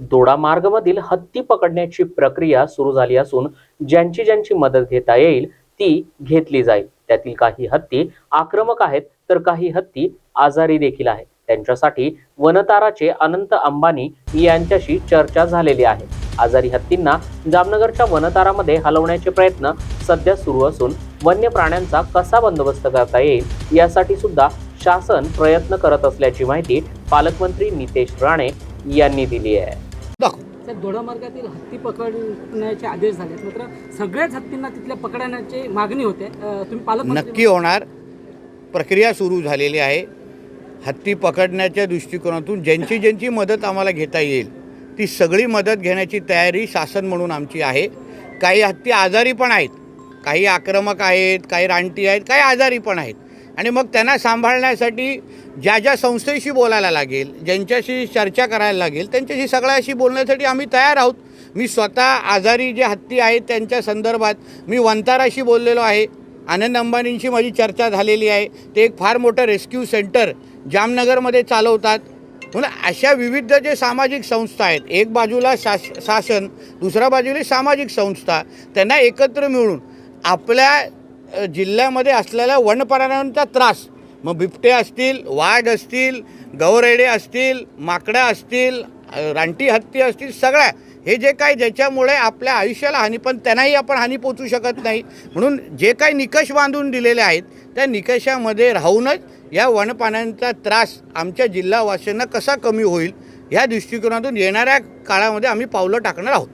दोडामार्गमधील हत्ती पकडण्याची प्रक्रिया सुरू झाली असून ज्यांची ज्यांची मदत घेता येईल ती घेतली जाईल. त्यातील काही हत्ती आक्रमक आहेत तर काही हत्ती आजारी देखील आहेत. त्यांच्यासाठी वनताराचे अनंत अंबानी यांच्याशी चर्चा झालेली आहे. आजारी हत्तींना जामनगरच्या वनतारामध्ये हलवण्याचे प्रयत्न सध्या सुरू असून वन्य प्राण्यांचा कसा बंदोबस्त करता येईल यासाठी सुद्धा शासन प्रयत्न करत असल्याची माहिती पालकमंत्री नितेश राणे यांनी दिली आहे. दाखव साहेब दोडा मार्गातील हत्ती पकडण्याचे आदेश झालेत. मात्र सगळ्याच हत्तींना तिथल्या पकडण्याची मागणी होते. अं, तुम्ही पालकमंत्री नक्की होणार. प्रक्रिया सुरू झालेली आहे. हत्ती पकडण्याच्या दृष्टिकोनातून ज्यांची ज्यांची मदत आम्हाला घेता येईल ती सगळी मदत घेण्याची तयारी शासन म्हणून आमची आहे. काही हत्ती आजारी पण आहेत. काही आक्रमक आहेत काही रानटी आहेत काही आजारी पण आहेत. आणि मग त्यांना सांभाळण्यासाठी ज्या ज्या संस्थेशी बोलायला लागेल ज्यांच्याशी चर्चा करायला लागेल त्यांच्याशी सगळ्याशी बोलण्यासाठी आम्ही तयार आहोत. मी स्वतः आजारी जे हत्ती आहेत त्यांच्या संदर्भात मी वंताराशी बोललेलो आहे. आनंद अंबानींशी माझी चर्चा झालेली आहे. ते एक फार मोठं रेस्क्यू सेंटर जामनगरमध्ये चालवतात. म्हणून अशा विविध जे सामाजिक संस्था आहेत एक बाजूला शास शासन दुसऱ्या बाजूला सामाजिक संस्था त्यांना एकत्र मिळून आपल्या जिल्ह्यामध्ये असलेल्या वनप्राण्यांचा त्रास. मग बिबटे असतील वाघ असतील गौरेडे असतील माकड्या असतील रानटी हत्ती असतील सगळ्या. हे जे काही ज्याच्यामुळे आपल्या आयुष्याला हानी पण त्यांनाही आपण हानी पोचू शकत नाही. म्हणून जे काही निकष बांधून दिलेले आहेत त्या निकषामध्ये राहूनच या वनपाण्यांचा त्रास आमच्या जिल्हावासियांना कसा कमी होईल ह्या दृष्टिकोनातून येणाऱ्या काळामध्ये आम्ही पावलं टाकणार आहोत.